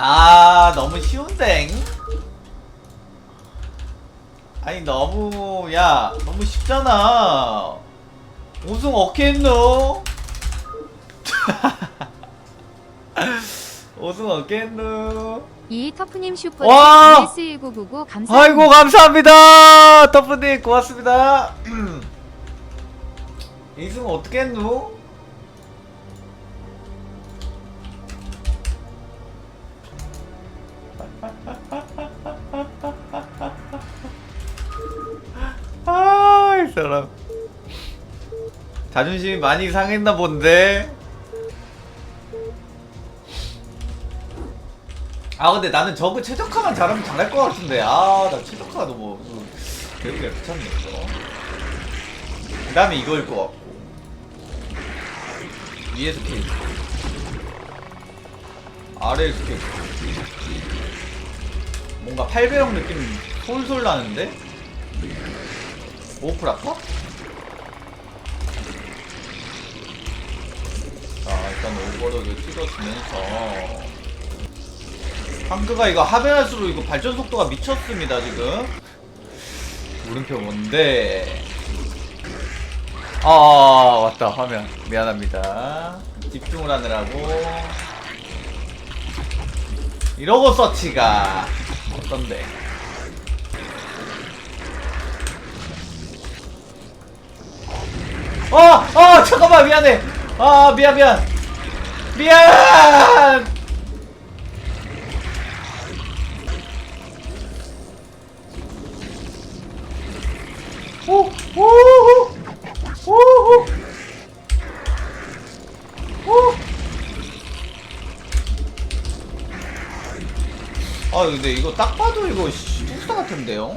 아 너무 쉬운데 아니 너무 야 너무 쉽잖아 우승 어떻게 했노? 우승 어떻게 했노? 이 터프님 슈퍼 와! S1999 감사합니다. 아이고 감사합니다 터프님 고맙습니다 이승 어떻게 했노? 사람. 자존심이 많이 상했나 본데. 아 근데 나는 저그 최적화만 잘하면 잘할 것 같은데. 아나 최적화가 너무 배우기가 귀찮네 이거. 그 다음에 이거일 것 같고. 위에서 케이크. 아래에서 케이크. 뭔가 8배형 느낌 솔솔 나는데? 오프라커? 자 일단 오버로드 찍어주면서. 한그가 이거 하면할수록 이거 발전 속도가 미쳤습니다 지금. 물음표 뭔데? 아 왔다. 화면. 미안합니다. 집중을 하느라고. 이러고 서치가 어떤데 어! 어! 잠깐만 미안해 아 미안 미안 미안 오! 오! 오! 오! 오! 아 근데 이거 딱 봐도 이거 뚜사 같은데요?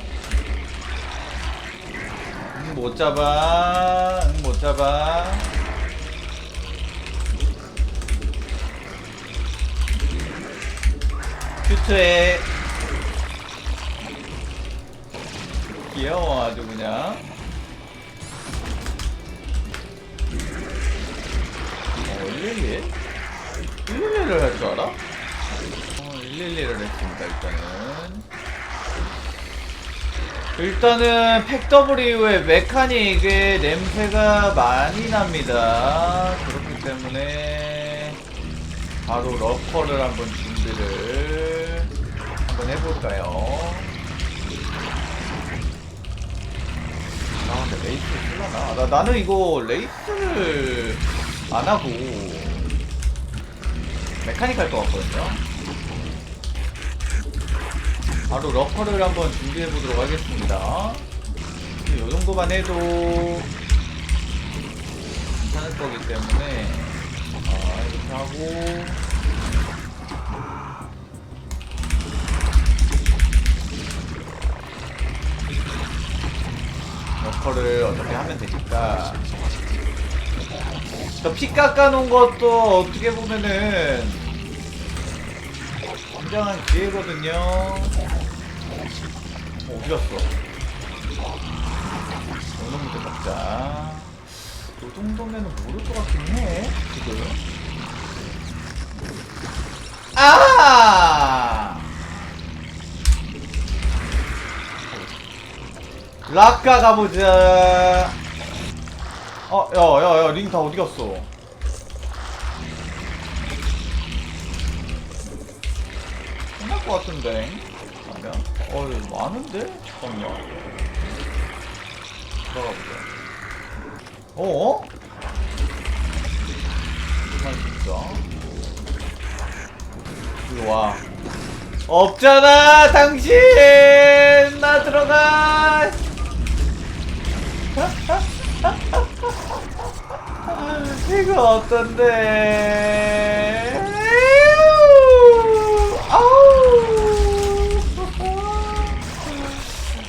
응, 못 잡아. 응, 못 잡아. 큐트에. 귀여워 아주 그냥. 어 111? 111을 할 줄 알아? 어 111을 했습니다 일단은 일단은 팩더블유의 메카닉의 냄새가 많이 납니다. 그렇기 때문에 바로 러커를 한번 준비를 한번 해볼까요? 아 근데 레이스 쓸라나? 나, 나는 이거 레이스를 안 하고 메카닉 할 것 같거든요 바로 러커를 한번 준비해 보도록 하겠습니다. 이 정도만 해도 괜찮을 거기 때문에 아 이렇게 하고. 러커를 어떻게 하면 되니까. 저 피 깎아놓은 것도 어떻게 보면은 굉장한 기회거든요 어, 어디 갔어? 문제 먹자 이 정도면은 모를 것 같긴 해 지금 아! 락가 가보자. 어, 야, 야, 야, 링 다 어디 갔어? 것 같은데. 아니야? 어, 이거 많은데? 잠깐만. 들어가 보자. 어? 아, 진짜. 이리 와. 없잖아, 당신! 나 들어가! 이거 어떤데?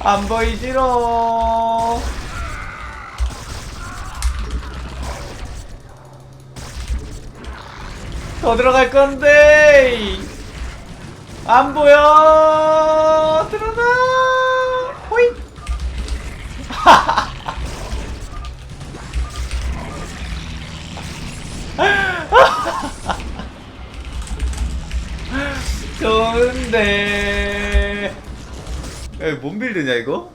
안 보이지롱. 더 들어갈 건데. 안 보여. 들어가. 호잇. 좋은데. 야, 뭔 빌드냐 이거?